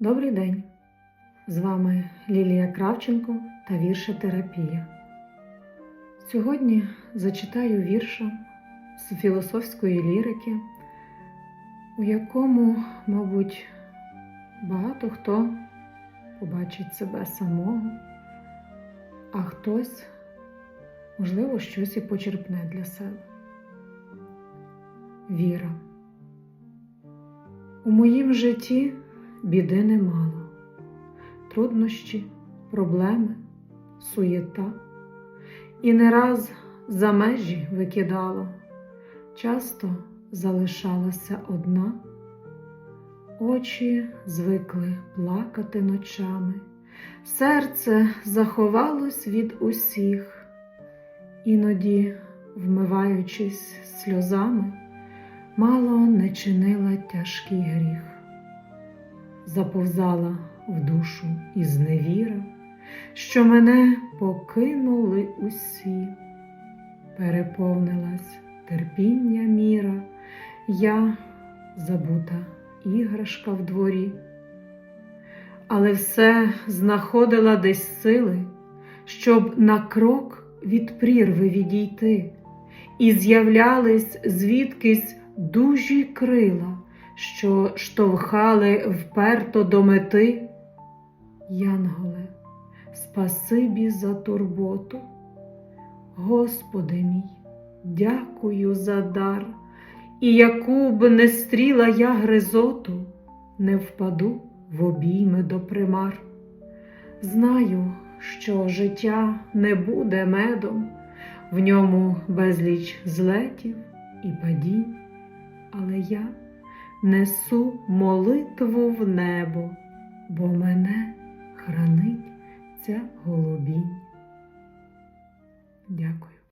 Добрий день! З вами Лілія Кравченко та віршетерапія. Сьогодні зачитаю вірша з філософської лірики, у якому, мабуть, багато хто побачить себе самого, а хтось, можливо, щось і почерпне для себе. Віра. У моїм житті біди немало, труднощі, проблеми, суєта, і не раз за межі викидала, часто залишалася одна, очі звикли плакати ночами, серце заховалось від усіх, іноді, вмиваючись сльозами, мало не чинила тяжкий гріх заповзала в душу і зневіра, що мене покинули усі, переповнилась терпіння міра, я забута іграшка в дворі, але все знаходила десь сили, щоб на крок від прірви відійти, і з'являлись звідкись дужі крила що штовхали вперто до мети. Янголе, спасибі за турботу. Господи мій, дякую за дар, і яку б не стріла я гризоту, не впаду в обійми до примар. Знаю, що життя не буде медом, в ньому безліч злетів і падінь, але я несу молитву в небо, бо мене хранить ця голубінь. Дякую.